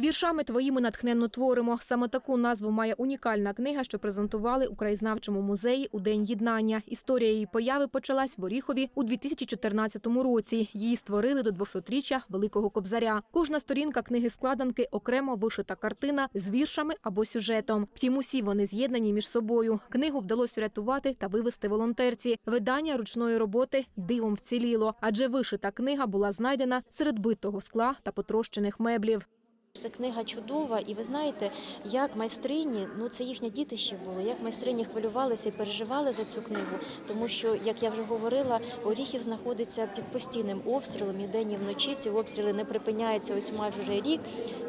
Віршами твоїми натхненно творимо. Саме таку назву має унікальна книга, що презентували у краєзнавчому музеї у День єднання. Історія її появи почалась в Оріхові у 2014 році. Її створили до 200-річчя Великого Кобзаря. Кожна сторінка книги складанки окремо вишита картина з віршами або сюжетом. Втім, усі вони з'єднані між собою. Книгу вдалося рятувати та вивести волонтерці. Видання ручної роботи дивом вціліло, адже вишита книга була знайдена серед битого скла та потрощених меблів. Це книга чудова, і ви знаєте, як майстрині, ну це їхнє дітище було, як майстрині хвилювалися і переживали за цю книгу, тому що, як я вже говорила, Оріхів знаходиться під постійним обстрілом і день і вночі. Ці обстріли не припиняються ось майже рік,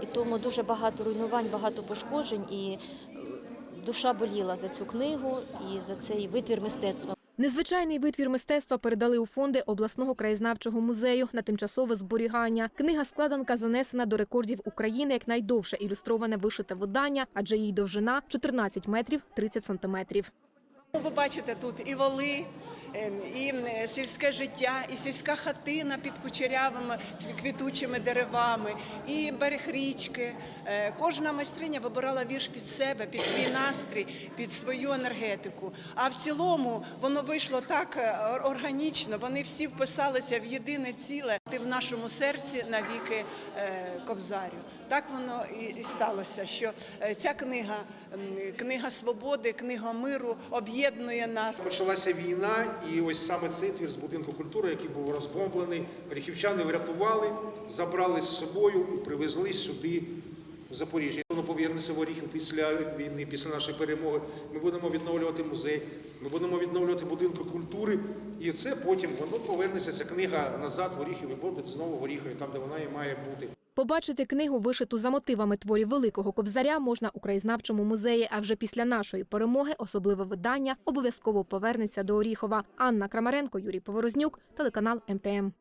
і тому дуже багато руйнувань, багато пошкоджень, і душа боліла за цю книгу і за цей витвір мистецтва. Незвичайний витвір мистецтва передали у фонди обласного краєзнавчого музею на тимчасове зберігання. Книга складанка занесена до рекордів України як найдовше ілюстроване вишите видання, адже її довжина 14 метрів 30 сантиметрів. Ви бачите тут і воли, е, і е, сільське життя, і сільська хатина під кучерявими квітучими деревами, і берег річки. Е, Кожна майстриня вибирала вірш під себе, під свій настрій, під свою енергетику. А в цілому воно вийшло так е, органічно. Вони всі вписалися в єдине ціле. Ти в нашому серці навіки е, кобзарю. Так воно і- сталося, що е, ця книга, книга свободи, книга миру об'єднує нас. Почалася війна, і ось саме цей твір з будинку культури, який був розбомблений, ріхівчани врятували, забрали з собою і привезли сюди в Запоріжжя. Воно повернеться в Оріхів після війни, після нашої перемоги. Ми будемо відновлювати музей, ми будемо відновлювати будинки культури, і це потім воно повернеться. Ця книга назад в Оріхів і буде знову в Оріхові, там де вона і має бути. Побачити книгу, вишиту за мотивами творів Великого Кобзаря, можна у краєзнавчому музеї. А вже після нашої перемоги особливе видання обов'язково повернеться до Оріхова. Анна Крамаренко, Юрій Поворознюк, телеканал МТМ.